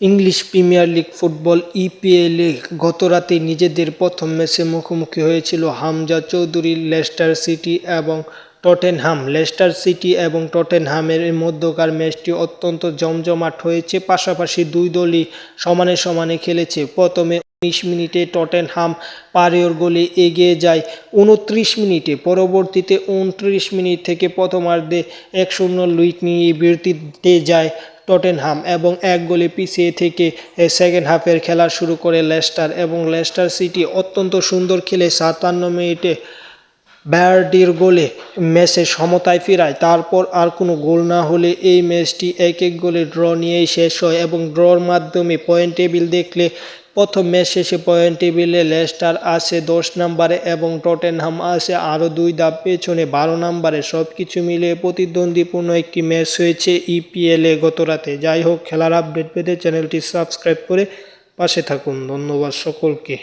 English Premier League football ইপিএলে গতরাতে নিজেদের প্রথম ম্যাচে মুখোমুখি হয়েছিল হামজা চৌধুরী, লেস্টার সিটি এবং টটেনহাম। লেস্টার সিটি এবং টটেনহামের মধ্যকার ম্যাচটি অত্যন্ত জমজমাট হয়েছে, পাশাপাশি দুই দলই সমানে সমানে খেলেছে। প্রথমে উনিশ মিনিটে টটেনহাম পারিয়র গোলে এগিয়ে যায় উনত্রিশ মিনিটে, পরবর্তীতে উনত্রিশ মিনিট থেকে প্রথমার্ধে এক শূন্য লিড নিয়ে বিরতিতে যায় টটেনহাম এবং এক গোলে পিছিয়ে থেকে সেকেন্ড হাফের খেলা শুরু করে লেস্টার এবং লেস্টার সিটি অত্যন্ত সুন্দর খেলে সাতান্ন মিনিটে ব্যারডির গোলে ম্যাচে সমতায় ফেরায়। তারপর আর কোনো গোল না হলে এই ম্যাচটি এক এক গোলে ড্র নিয়েই শেষ হয় এবং ড্রর মাধ্যমে পয়েন্ট টেবিল দেখলে প্রথম ম্যাচ শেষে পয়েন্ট টেবিলে লেস্টার আছে দশ নম্বরে এবং টটেনহাম আছে আরও দুই ধাপ পেছনে বারো নম্বরে। সব কিছু মিলিয়ে প্রতিদ্বন্দ্বীপূর্ণ একটি ম্যাচ হয়েছে ইপিএলে গত রাতে। যাই হোক, খেলার আপডেট পেতে চ্যানেলটি সাবস্ক্রাইব করে পাশে থাকুন। ধন্যবাদ সকলকে।